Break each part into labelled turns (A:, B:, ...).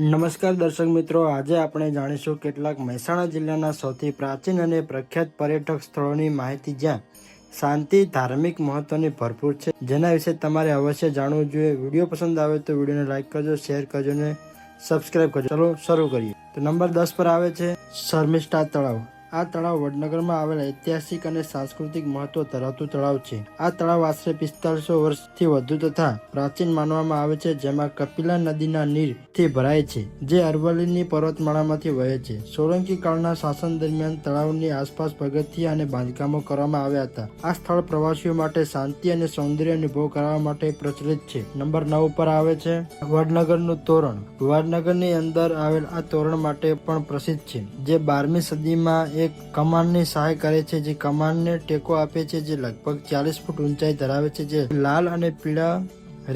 A: નમસ્કાર દર્શક મિત્રો, આજે આપણે જાણીશું કેટલાક મહેસાણા જિલ્લાના સૌથી પ્રાચીન અને પ્રખ્યાત પર્યટક સ્થળોની માહિતી જ્યાં શાંતિ, ધાર્મિક મહત્વની ભરપૂર છે. જેના વિશે તમારે અવશ્ય જાણવું જોઈએ. વીડિયો પસંદ આવે તો વિડીયોને લાઈક કરજો, શેર કરજો અને સબસ્ક્રાઇબ કરજો. ચલો શરૂ કરીએ. તો નંબર દસ પર આવે છે, શર્મિષ્ઠા તળાવ. આ તળાવ વડનગરમાં આવેલા ઐતિહાસિક અને સાંસ્કૃતિક મહત્વ ધરાવતું તળાવ છે. આ તળાવ આશરે પિસ્તાલીસો વર્ષથી વધુ તથા પ્રાચીન માનવામાં આવે છે, જેમાં કપિલા નદીના નીરથી ભરાય છે, જે અરવલ્લીની પર્વતમાળામાંથી વહે છે. સોલંકી કાળના શાસન દરમિયાન તળાવની આસપાસ પગથિયા અને બાંધકામો કરવામાં આવ્યા હતા. આ સ્થળ પ્રવાસીઓ માટે શાંતિ અને સૌંદર્ય અનુભવ કરવા માટે પ્રચલિત છે. નંબર નવ પર આવે છે, વડનગરનું તોરણ. વડનગરની અંદર આવેલ આ તોરણ માટે પણ પ્રસિદ્ધ છે, જે બારમી સદીમાં એક કમાનની સહાય કરે છે, જે કમાનને ટેકો આપે છે, જે લગભગ ચાલીસ ફૂટ ઊંચાઈ ધરાવે છે, જે લાલ અને પીળા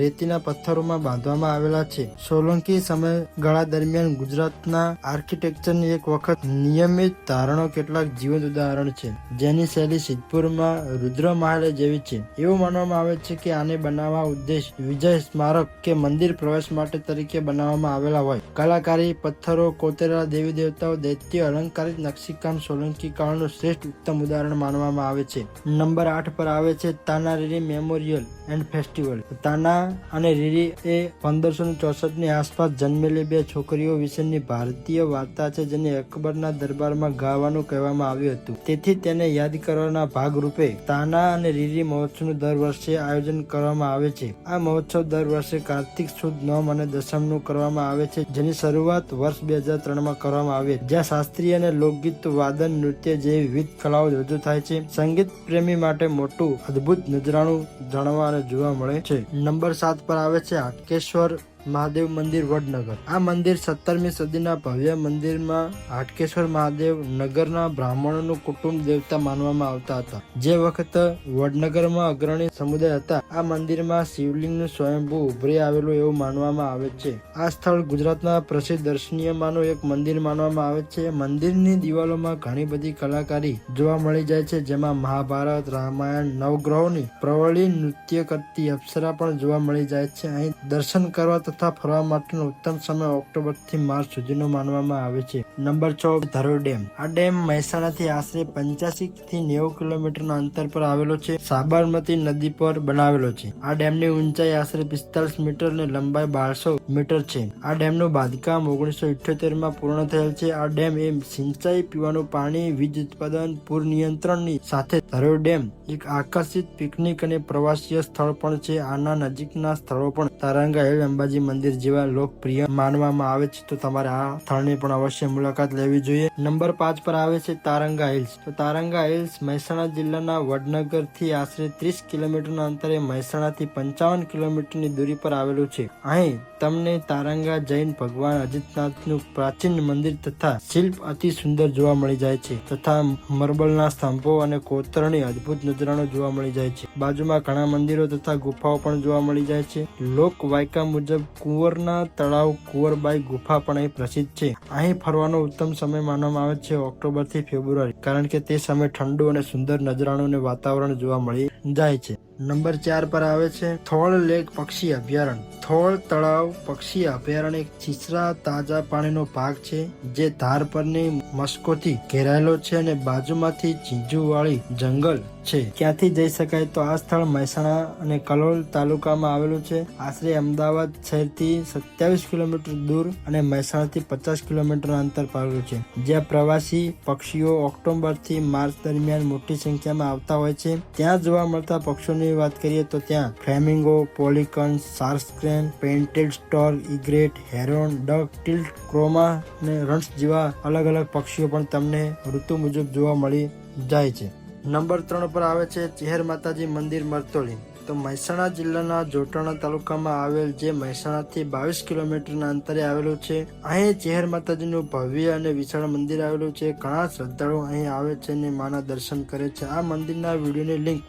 A: રેતીના પથ્થરોમાં બાંધવામાં આવેલા છે. સોલંકી સમયગાળા દરમિયાન ગુજરાતના આર્કિટેક્ચરની એક વખત નિયમિત ધારણો કેટલાક જીવંત ઉદાહરણ છે, જેની શૈલી સિદ્ધપુરમાં રુદ્ર મહાલે જેવી છે. એવું માનવામાં આવે છે કે આને બનાવવા ઉદ્દેશ વિજય સ્મારક કે મંદિર પ્રવેશ માટે તરીકે બનાવવામાં આવેલા હોય. કલાકારી પથ્થરો કોતરેલા દેવી દેવતાઓ, દૈત્ય અલંકારિત નકશીકામ, સોલંકી કાળનું શ્રેષ્ઠ ઉત્તમ ઉદાહરણ માનવામાં આવે છે. નંબર આઠ પર આવે છે Tanariri memorial and festival. Tana અને રીરી એ પંદરસો ચોસઠની આસપાસ જન્મેલી બે છોકરીઓ વિશેની ભારતીય વાર્તા છે જેને અકબરના દરબારમાં ગાવાનું કહેવામાં આવ્યું હતું. તેથી તેને યાદ કરવાના ભાગરૂપે તાના અને રીરી મહોત્સવનું દર વર્ષે આયોજન કરવામાં આવે છે. આ મહોત્સવ દર વર્ષે કાર્તિક સુદ, નોમ અને દસમનું કરવામાં આવે છે, જેની શરૂઆત વર્ષ બે હજાર ત્રણમાં કરવામાં આવી. જ્યાં શાસ્ત્રીય અને લોકગીત, વાદન, નૃત્ય જેવી વિવિધ કલાઓ રજૂ થાય છે. સંગીત પ્રેમી માટે મોટું, અદ્ભુત, નજરાણું જાણવા અને જોવા મળે છે. નંબર સાત પર આવે છે. હાટકેશ્વર મહાદેવ મંદિર વડનગર. આ મંદિર સત્તરમી સદીના ભવ્ય મંદિરમાં હાટકેશ્વર મહાદેવ નગરના બ્રાહ્મણોનું કુટુંબ દેવતા માનવામાં આવતા હતા. જે વખત વડનગરમાં અગ્રણી સમુદાય હતા, આ મંદિરમાં શિવલિંગનું સ્વયંભૂ ઉભરી આવેલું એવું માનવામાં આવે છે. આ સ્થળ ગુજરાતના પ્રસિદ્ધ દર્શનીયમાંનું એક મંદિર માનવામાં આવે છે. મંદિરની દિવાલોમાં ઘણી બધી કલાકારી જોવા મળી જાય છે, જેમાં મહાભારત, રામાયણ, નવગ્રહોની પ્રવળી નૃત્ય કરતી અપ્સરા પણ જોવા મળી જાય છે. અહીં દર્શન કરવા તથા ફરવા માટેનો ઉત્તમ સમય ઓક્ટોબરથી માર્ચ સુધીનો માનવામાં આવે છે. નંબર છ, ધરોઈ ડેમ. આ ડેમ મહેસાણાથી આશરે પંચ્યાસી થી નેવું કિલોમીટરના અંતર પર આવેલો છે. સાબરમતી નદી પર બનાવેલો છે. આ ડેમની ઊંચાઈ આશરે પિસ્તાલીસ મીટર અને લંબાઈ બારસો મીટર છે. આ ડેમનું બાંધકામ ઓગણીસો ઇઠ્યોતેરમાં પૂર્ણ થયેલ છે. આ ડેમ એ સિંચાઈ, પીવાનું પાણી, વીજ ઉત્પાદન, પૂર નિયંત્રણની સાથે ધરોઈ ડેમ એક આકર્ષિત પિકનિક અને પ્રવાસીય સ્થળ પણ છે. આના નજીકના સ્થળો પણ તારંગા અંબાજી મંદિર જેવા લોકપ્રિય માનવામાં આવે છે, તો તમારે આ સ્થળની પણ અવશ્ય મુલાકાત લેવી જોઈએ. નંબર પાંચ પર આવે છે તારંગા હિલ્સ. તો તારંગા હિલ્સ મહેસાણા જિલ્લાના વડનગરથી આશરે ત્રીસ કિલોમીટરના અંતરે મહેસાણાથી પંચાવન કિલોમીટરની દૂરી પર આવેલું છે. અહીં તમને તારંગા જૈન ભગવાન અજીતનાથનું પ્રાચીન મંદિર તથા શિલ્પ અતિ સુંદર જોવા મળી જાય છે, તથા મરબલના સ્તંભો અને કોતરણી અદ્ભુત નજરાણો જોવા મળી જાય છે. બાજુમાં ઘણા મંદિરો તથા ગુફાઓ પણ જોવા મળી જાય છે. લોક વાયકા મુજબ કુંવરના તળાવ કુંવરબાઈ ગુફા પણ અહીં પ્રસિદ્ધ છે. અહીં ફરવાનો ઉત્તમ સમય માનવામાં આવે છે ઓક્ટોબરથી ફેબ્રુઆરી, કારણ કે તે સમય ઠંડુ અને સુંદર નજરાણું અને વાતાવરણ જોવા મળી જાય છે. નંબર ચાર પર આવે છે થોળ લેક પક્ષી અભયારણ્ય. થોળ તળાવ પક્ષી અભયારણ્ય એક છીછરા તાજા પાણીનો ભાગ છે, જે ધાર પરની મસ્કોથી ઘેરાયેલો છે અને બાજુમાંથી ચીંજુવાળી જંગલ છે. ક્યાંથી જઈ શકાય તો આ સ્થળ મહેસાણા અને કલોલ તાલુકામાં આવેલું છે. આશરે અમદાવાદ શહેરથી સત્યાવીસ કિલોમીટર દૂર અને મહેસાણાથી પચાસ કિલોમીટર અંતર પાડેલું છે. જ્યાં પ્રવાસી પક્ષીઓ ઓક્ટોબરથી માર્ચ દરમિયાન મોટી સંખ્યામાં આવતા હોય છે. ત્યાં જોવા મળતા પક્ષીઓની વાત કરીએ તો ત્યાં flamingo, pelican, sarus crane painted stork, egret, heron duck teal, Croma અને રન્સ જેવા અલગ અલગ પક્ષીઓ પણ તમને ઋતુ મુજબ જોવા મળી જાય છે. નંબર ત્રણ પર આવે છે ચેહર માતાજી મંદિર મરતોલી તો મહેસાણા જિલ્લાના જોટાણા તાલુકામાં આવેલ જે મહેસાણાથી બાવીસ કિલોમીટરના અંતરે આવેલું છે, અહીં ચેહર માતાજીનું ભવ્ય અને વિશાળ મંદિર આવેલું છે. ઘણા શ્રદ્ધાળુઓ અહીં આવે છે અને માના દર્શન કરે છે. આ મંદિરના વિડીયોની લિંક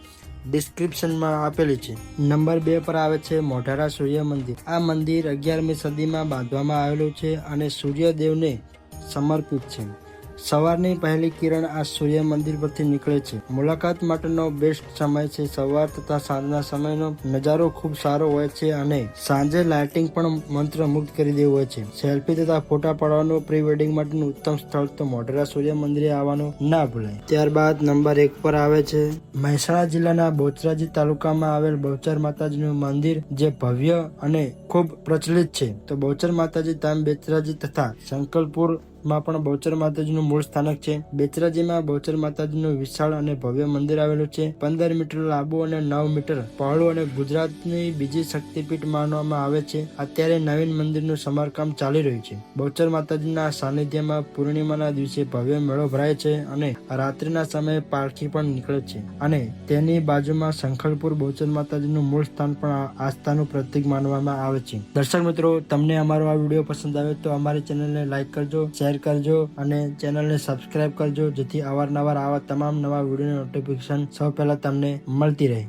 A: ડિસ્ક્રિપ્શનમાં આપેલી છે. નંબર બે પર આવે છે મોઢેરા સૂર્ય મંદિર. આ મંદિર અગિયારમી સદીમાં બાંધવામાં આવેલું છે અને સૂર્યદેવને સમર્પિત છે. સવારની પહેલી કિરણ આ સૂર્ય મંદિર પરથી નીકળે છે. મુલાકાત માટેનો બેસ્ટ સમય છે સવાર તથા સાંજના સમયનો. નજારો ખૂબ સારો હોય છે અને સાંજે લાઇટિંગ પણ મંત્રમુગ્ધ કરી દેવું હોય છે. સેલ્ફી તથા ફોટા પાડવાનું પ્રી વેડિંગ માટેનું ઉત્તમ સ્થળ તો મોઢેરા સૂર્ય મંદિરે આવવાનું ના ભૂલાય. ત્યારબાદ નંબર એક પર આવે છે. મહેસાણા જિલ્લાના બોચરાજી તાલુકામાં આવેલ બહુચર માતાજીનું મંદિર જે ભવ્ય અને ખૂબ પ્રચલિત છે. તો બહુચર માતાજી ધામ બેચરાજી તથા સંકલપુર માં પણ બહુચર માતાજીનું મૂળ સ્થાનક છે. બેચરાજીમાં બહુચર માતાજીનું વિશાળ અને ભવ્ય મંદિર આવેલું છે. પંદર મીટર લાંબુ અને નવ મીટર પહોળું અને ગુજરાતની બીજી શક્તિપીઠ માનવામાં આવે છે. અત્યારે નવીન મંદિરનું સમારકામ ચાલી રહ્યું છે. બહુચર માતાજીના સાનિધ્યમાં પૂર્ણિમાના દિવસે ભવ્ય મેળો ભરાય છે અને રાત્રિના સમયે પાલખી પણ નીકળે છે. અને તેની બાજુમાં શંખલપુર બહુચર માતાજીનું મૂળ સ્થાન પણ આસ્થાનું પ્રતીક માનવામાં આવે છે. દર્શક મિત્રો, તમને અમારો આ વીડિયો પસંદ આવે તો અમારી ચેનલને લાઈક કરજો. શેર કરજો અને ચેનલને સબસ્ક્રાઇબ કરજો જેથી અવારનવાર આવા તમામ નવા વિડીયોની નોટિફિકેશન સૌ પહેલા તમને મળતી રહે.